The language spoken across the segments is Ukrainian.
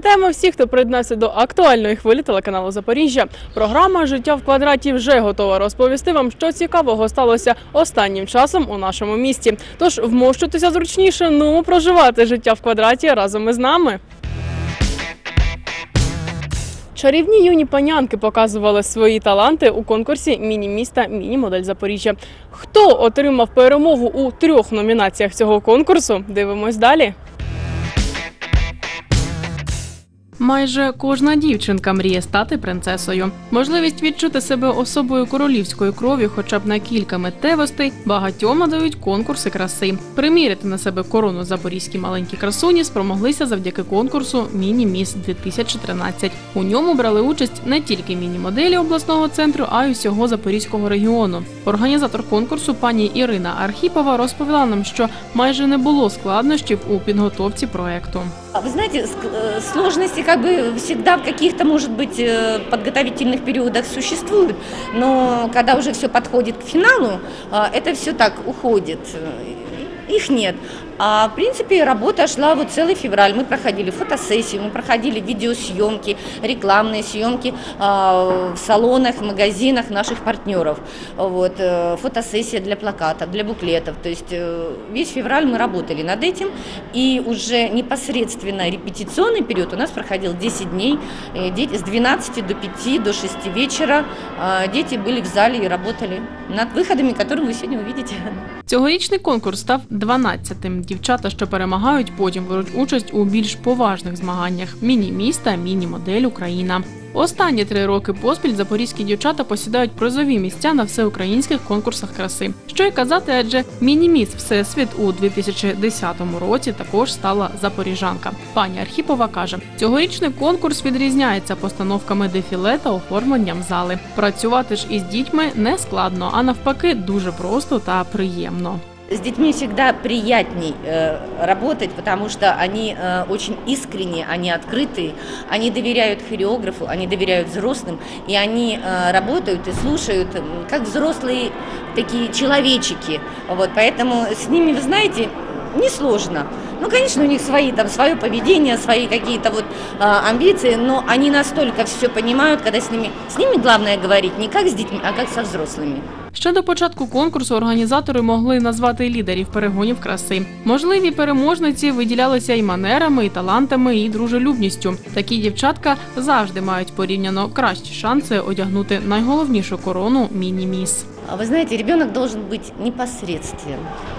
Вітаємо всіх, хто приєднався до актуальної хвилі телеканалу Запоріжжя. Програма Життя в квадраті вже готова розповісти вам, що цікавого сталося останнім часом у нашому місті. Тож вмощуйтеся зручніше, ну проживати життя в квадраті разом із нами. Чарівні юні панянки показували свої таланти у конкурсі Міні-міста Міні-модель Запоріжжя. Хто отримав перемогу у трьох номінаціях цього конкурсу? Дивимось далі. Майже кожна дівчинка мріє стати принцесою. Можливість відчути себе особою королівської крові, хоча б на кілька миттєвостей, багатьом надають конкурси краси. Приміряти на себе корону запорізькі маленькі красуні спромоглися завдяки конкурсу Міні Міс 2013 У ньому брали участь не тільки міні-моделі обласного центру, а й усього запорізького регіону. Організатор конкурсу пані Ірина Архіпова розповіла нам, що майже не було складнощів у підготовці проекту. А Вы знаете, э, сложности как бы всегда в каких-то, может быть, э, подготовительных периодах существуют, но когда уже все подходит к финалу, а, это все так уходит, э, их нет. А в принципе работа шла вот целый февраль. Мы проходили фотосессию, мы проходили видеосъемки, рекламные съемки а, в салонах, в магазинах наших партнеров. Вот, э, фотосессия для плакатов, для буклетов. То есть э, весь февраль мы работали над этим. И уже непосредственно репетиционный период у нас проходил 10 дней. Э, Дети с 12 до 5, до 6 вечера а, дети были в зале и работали над выходами, которые вы сегодня увидите. Цьогорічний конкурс став 12-тим. Дівчата, що перемагають, потім беруть участь у більш поважних змаганнях міні-міста, міні-модель Україна. Останні три роки поспіль запорізькі дівчата посідають призові місця на всеукраїнських конкурсах краси. Що й казати, адже міні-міс Всесвіт у 2010 році також стала запоріжанка. Пані Архіпова каже, цьогорічний конкурс відрізняється постановками дефіле та оформленням зали. Працювати ж із дітьми не складно, а навпаки, дуже просто та приємно. С детьми всегда приятней э, работать, потому что они э, очень искренние, они открытые, они доверяют хореографу, они доверяют взрослым, и они э, работают и слушают, как взрослые такие человечики. Вот, поэтому с ними, вы знаете, несложно. Ну, конечно, у них свои там свое поведение, свои какие-то вот а, амбиции, но они настолько все понимают, когда с ними. С ними главное говорить не как с детьми, а как со взрослыми. Ще до початку конкурсу організатори могли назвати лідерів перегонів краси. Можливі переможниці виділялися і манерами, і талантами, і дружелюбністю. Такі дівчатка завжди мають порівняно кращі шанси одягнути найголовнішу корону міні-міс. А Вы знаете, ребенок должен быть непосредствен. А, так,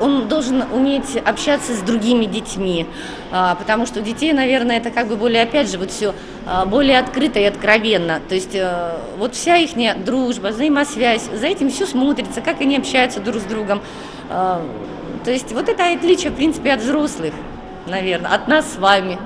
Он должен уметь общаться с другими детьми, а, потому что у детей, наверное, это как бы более, опять же, вот все более открыто и откровенно. То есть э, вот вся их дружба, взаимосвязь, за этим все смотрится, как они общаются друг с другом. А, То есть вот это отличие, в принципе, от взрослых, наверное, от нас с вами.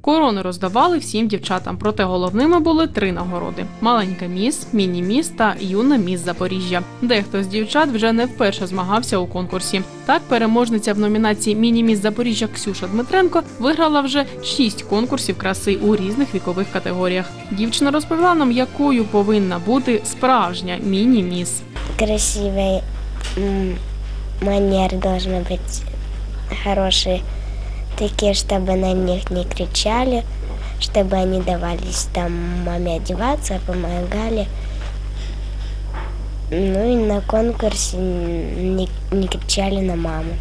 Корони роздавали всім дівчатам, проте головними були три нагороди: маленька міс, міні-міс та юна міс Запоріжжя. Дехто з дівчат вже не вперше змагався у конкурсі. Так, переможниця в номінації Міні-міс Запоріжжя Ксюша Дмитренко виграла вже шість конкурсів краси у різних вікових категоріях. Дівчина розповіла нам, якою повинна бути справжня міні-міс. красивые м, манеры должны быть хорошие, Такие, чтобы на них не кричали, чтобы они давались там маме одеваться, помогали. Ну и на конкурсе не, не кричали на маму.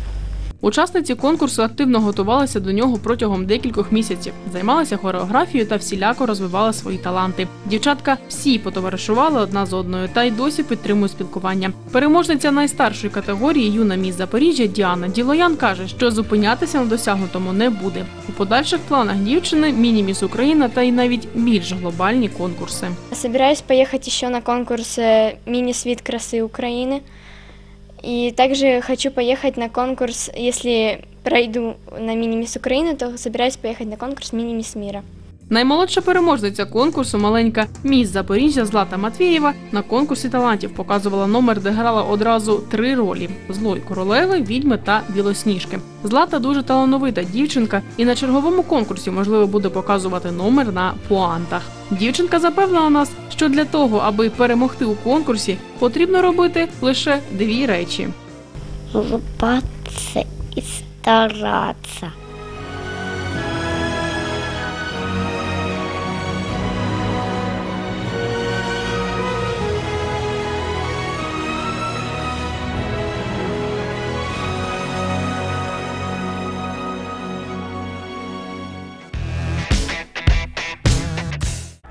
Учасниці конкурсу активно готувалися до нього протягом декількох місяців, займалися хореографією та всіляко розвивали свої таланти. Дівчатка всі потоваришували одна з одною та й досі підтримують спілкування. Переможниця найстаршої категорії юна міс Запоріжжя Діана Ділоян каже, що зупинятися на досягнутому не буде. У подальших планах дівчини міні-міс Україна та й навіть більш глобальні конкурси. Собираюсь поехать еще на конкурс э, «Мини-свит красы Украины». И также хочу поехать на конкурс, если пройду на «Мини-мисс Украины», то собираюсь поехать на конкурс «Мини-мисс мира». Наймолодша переможниця конкурсу маленька міс Запоріжжя Злата Матвієва на конкурсі талантів показувала номер, де грала одразу три ролі: злої королеви, відьми та білосніжки. Злата дуже талановита дівчинка, і на черговому конкурсі можливо буде показувати номер на пуантах. Дівчинка запевнила нас, що для того, аби перемогти у конкурсі, потрібно робити лише дві речі. Улыбаться и стараться.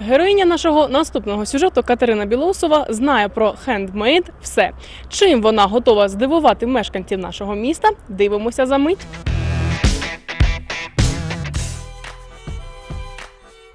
Героїня нашого наступного сюжету Катерина Білоусова знає про хендмейд все. Чим вона готова здивувати мешканців нашого міста? Дивимося за мить.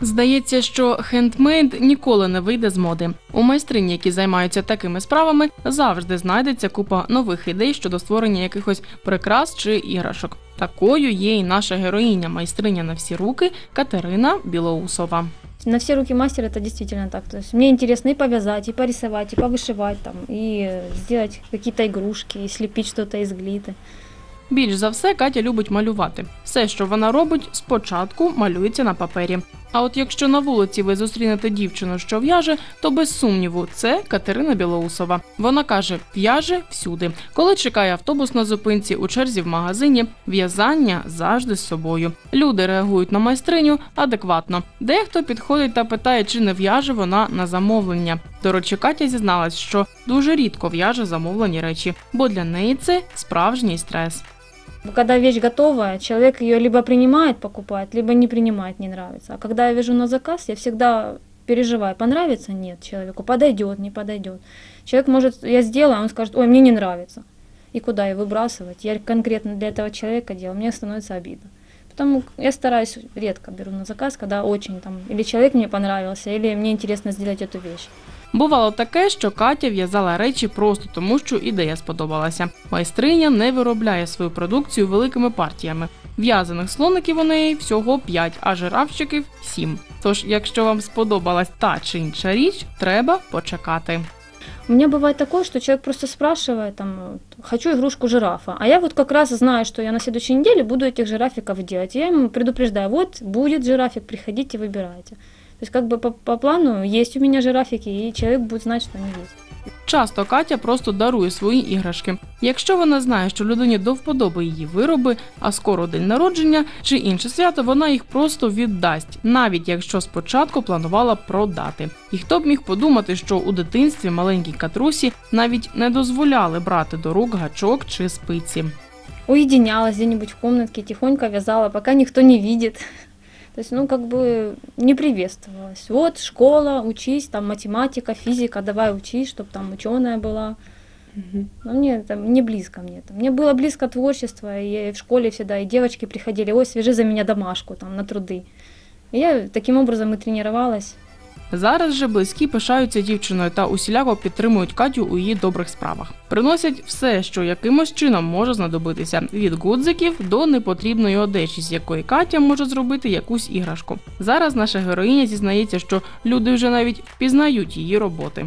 Здається, що хендмейд ніколи не вийде з моди. У майстрині, які займаються такими справами, завжди знайдеться купа нових ідей щодо створення якихось прикрас чи іграшок. Такою є і наша героїня, майстриня на всі руки Катерина Білоусова На все руки мастера это действительно так. То есть мне интересно и повязать, и порисовать, и повышивать там, и э, сделать какие-то игрушки, и слепить что-то из глиты. Більш за все, Катя любить малювати. Все, що вона робить, спочатку малюється на папері. А от якщо на вулиці ви зустрінете дівчину, що в'яже, то без сумніву це Катерина Білоусова. Вона каже: в'яже всюди. Коли чекає автобус на зупинці, у черзі в магазині, в'язання завжди з собою. Люди реагують на майстриню адекватно. Дехто підходить та питає, чи не в'яже вона на замовлення. До речі, Катя зізналась, що дуже рідко в'яже замовлені речі, бо для неї це справжній стрес. Когда вещь готовая, человек ее либо принимает, покупает, либо не принимает, не нравится. А когда я вяжу на заказ, я всегда переживаю, понравится, нет человеку, подойдет, не подойдет. Человек может, я сделаю, а он скажет, ой, мне не нравится. И куда ее выбрасывать? Я конкретно для этого человека делаю, мне становится обидно. Потому я стараюсь, редко беру на заказ, когда очень там, или человек мне понравился, или мне интересно сделать эту вещь. Бувало таке, що Катя в'язала речі просто тому, що ідея сподобалася. Майстриня не виробляє свою продукцію великими партіями. В'язаних слоників у неї всього 5, а жирафчиків 7. Тож, якщо вам сподобалась та чи інша річ, треба почекати. У меня бывает такое, что человек просто спрашивает, там, вот, хочу игрушку жирафа, а я вот как раз знаю, что я на следующей неделе буду этих жирафиков делать. И я ему предупреждаю, вот будет жирафик, приходите, выбирайте. То есть как бы по, по плану есть у меня жирафики, и человек будет знать, что они есть. Часто Катя просто дарує свої іграшки. Якщо вона знає, що людині до вподоби її вироби, а скоро день народження чи інше свято, вона їх просто віддасть, навіть якщо спочатку планувала продати. І хто б міг подумати, що у дитинстві маленькій катрусі навіть не дозволяли брати до рук гачок чи спиці. Уединялась где-нибудь в комнатке, тихонько вязала, пока никто не видит. То есть, ну, как бы не приветствовалось. Вот школа, учись, там математика, физика, давай учись, чтобы там ученая была. Но мне там не близко мне там. Мне было близко творчество, и в школе всегда, и девочки приходили, ой, свяжи за меня домашку там на труды. И я таким образом и тренировалась. Зараз же близькі пишаються дівчиною та усіляко підтримують Катю у її добрих справах. Приносять все, що якимось чином може знадобитися від гудзиків до непотрібної одежі, з якої Катя може зробити якусь іграшку. Зараз наша героїня зізнається, що люди вже навіть впізнають її роботи.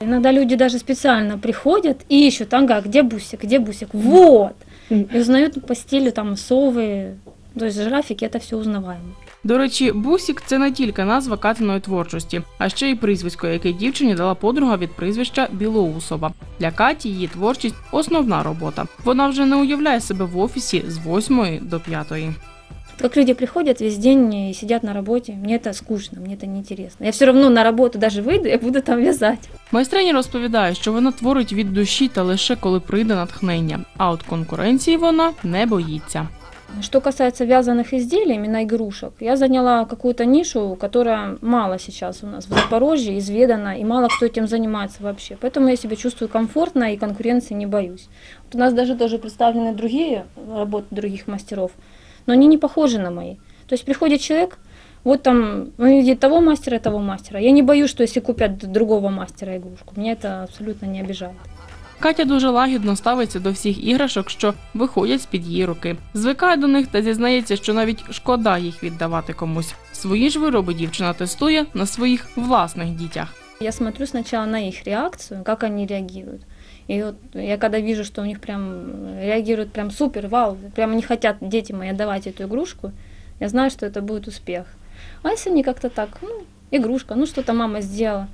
Иногда люди даже специально приходят и ищут, ага, где бусик, где бусик, вот. И узнают по стилю там совы, то есть жирафики, это все узнаваемо. До речі, бусік це не тільки назва Катиної творчості, а ще й прізвисько, яке дівчині дала подруга від прізвища Білоусова. Для Каті її творчість основна робота. Вона вже не уявляє себе в офісі з 8 до 5. Как люди приходят весь день и сидят на работе, мне это скучно, мне это неинтересно. Я все равно на работу даже выйду, я буду там вязать. Майстриня розповідає, що вона творить від душі та лише коли прийде натхнення. А от конкуренції вона не боїться. Что касается вязаных изделий, именно игрушек, я заняла какую-то нишу, которая мало сейчас у нас в Запорожье изведана, и мало кто этим занимается вообще. Поэтому я себя чувствую комфортно и конкуренции не боюсь. Вот у нас даже тоже представлены другие работы других мастеров, но они не похожи на мои. То есть приходит человек, вот там, он видит того мастера, того мастера. Я не боюсь, что если купят другого мастера игрушку, меня это абсолютно не обижает. Катя дуже лагідно ставиться до всіх іграшок, що виходять з під її руки. Звикає до них та зізнається, що навіть шкода їх віддавати комусь. Свої ж вироби дівчина тестує на своїх власних дітях. Я смотрю сначала на их реакцию, как они реагируют. И вот я когда вижу, что у них прям реагируют прям супер, вау, прямо не хотят дети мои отдавать эту игрушку, я знаю, что это будет успех. А если они как-то так, ну, игрушка, ну что-то мама сделала.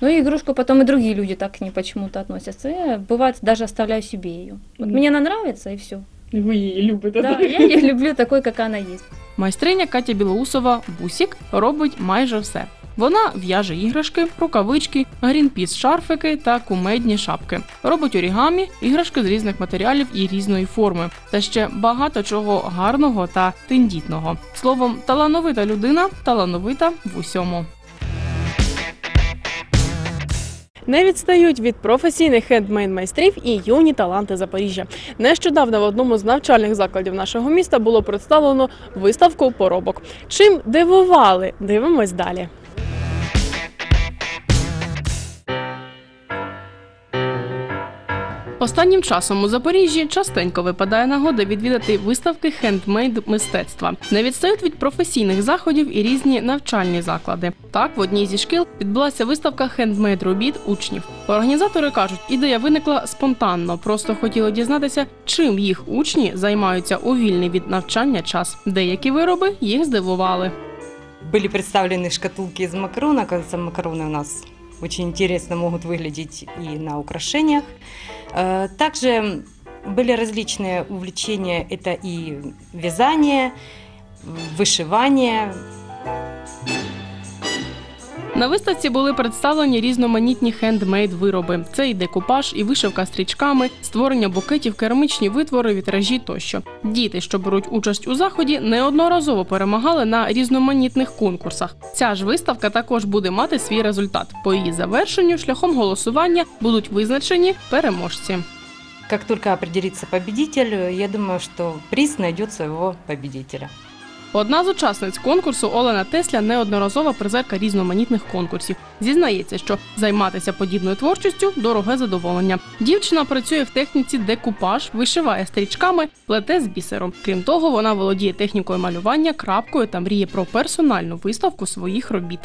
Ну и игрушку потом и другие люди так к ней почему-то относятся. Я, бывает, даже оставляю себе ее. Вот Мгм. мне она нравится, и все. Ви її любите. Да, я ее люблю такой, как она есть. Майстриня Катя Білоусова Бусік робить майже все. Вона в'яже іграшки, рукавички, грінпіс шарфики та кумедні шапки. Робить орігамі, іграшки з різних матеріалів і різної форми, та ще багато чого гарного та тендітного. Словом, талановита людина, талановита в усьому. Не відстають від професійних хендмейн майстрів і юні таланти Запоріжжя. Нещодавно в одному з навчальних закладів нашого міста було представлено виставку поробок. Чим дивували? Дивимось далі. Останнім часом у Запоріжжі частенько випадає нагода відвідати виставки хендмейд мистецтва. Не відстають від професійних заходів і різні навчальні заклади. Так, в одній зі шкіл відбулася виставка хендмейд робіт учнів. Організатори кажуть, ідея виникла спонтанно, просто хотіли дізнатися, чим їх учні займаються у вільний від навчання час. Деякі вироби їх здивували. Были представлены шкатулки из макарона. Кажется, макароны у нас очень интересно могут выглядеть и на украшениях. Э, Также были различные увлечения. Это и вязание, вышивание, На виставці були представлені різноманітні хендмейд вироби. Це і декупаж, і вишивка стрічками, створення букетів, керамічні витвори, вітражі тощо. Діти, що беруть участь у заході, неодноразово перемагали на різноманітних конкурсах. Ця ж виставка також буде мати свій результат. По її завершенню шляхом голосування будуть визначені переможці. Как только определится победитель, я думаю, что приз найдет своего победителя. Одна з учасниць конкурсу Олена Тесля неодноразова призерка різноманітних конкурсів. Зізнається, що займатися подібною творчістю дороге задоволення. Дівчина працює в техніці декупаж, вишиває стрічками, плете з бісером. Крім того, вона володіє технікою малювання, крапкою та мріє про персональну виставку своїх робіт.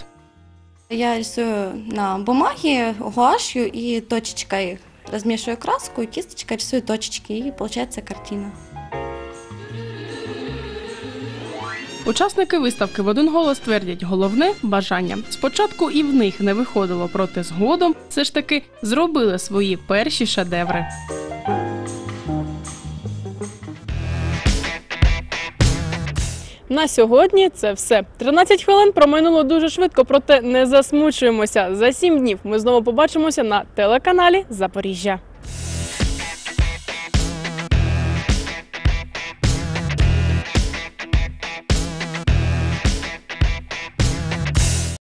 Я рисую на бумаге гуашью и точечкой размешиваю краску, кисточкой рисую точечки, и получается картина. Учасники виставки в один голос твердять головне бажання. Спочатку і в них не виходило, проте згодом все ж таки зробили свої перші шедеври. На сьогодні це все. 13 хвилин проминуло дуже швидко, проте не засмучуємося. За 7 днів ми знову побачимося на телеканалі Запоріжжя.